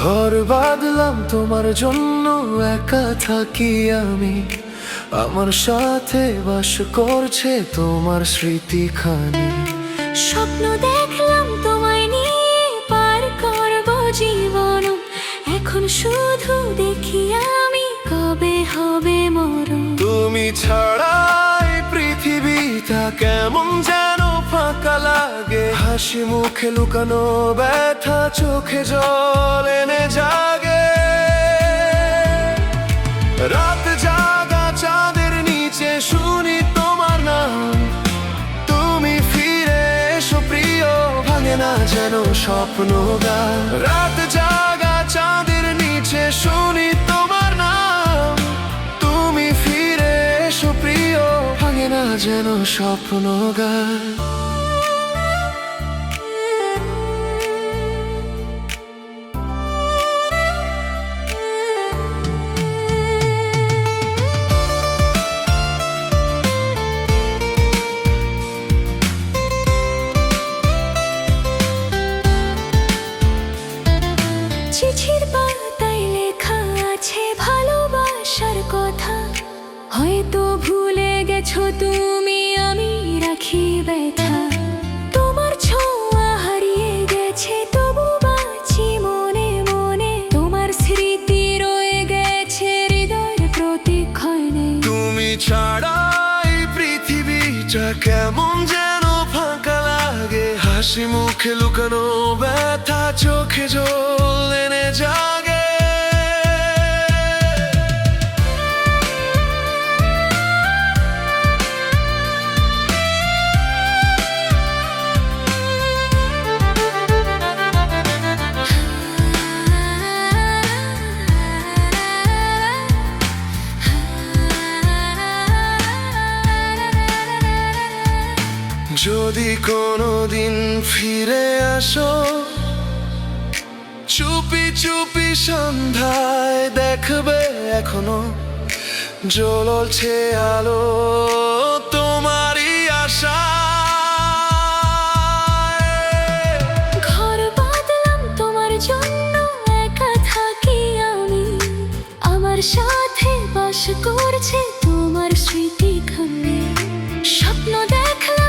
ঘর বাঁধলাম তোমার জন্য একা থাকি আমি। আমার সাথে বাস করছে তোমার স্মৃতিখানি। স্বপ্ন দেখলাম তোমায় নিয়ে পার করব জীবন। এখন শুধু দেখি আমি কবে হবে মরণ। তুমি ছাড়াই পৃথিবীটা কেমন যেন ফাঁকা লাগে। হাসি মুখে লুকানো ব্যথা চোখে জল এনে জাগে। যেন স্বপ্ন গা রাত জাগা চাঁদের নিচে, শুনি তোমার নাম। তুমি ফিরে এসো প্রিয়, ভাঙে না যেন স্বপ্ন গা চিঠির পাতায় লেখা আছে ভালোবাসার কথা। হয়তো ভুলে গেছো তুমি, আমি রাখি ব্যথা। তোমার ছোঁয়া হারিয়ে গেছে, তবু বাঁচি মনে মনে। তোমার স্মৃতি রয়ে গেছে হৃদয়ের প্রতিক্ষণে। তুমি ছাড়াই পৃথিবীটা কেমন যেন ফাঁকা লাগে। হাসি মুখে লুকানো ব্যথা চোখে জল যদি কোনো দিন ফিরে আসো, চুপি চুপি সন্ধ্যায় দেখবে এখনও জ্বলছে আলো তোমারই আশা তোমার জন্য, একা আমি। আমার সাথে বাস করছে তোমার স্মৃতিখানে। স্বপ্ন দেখলাম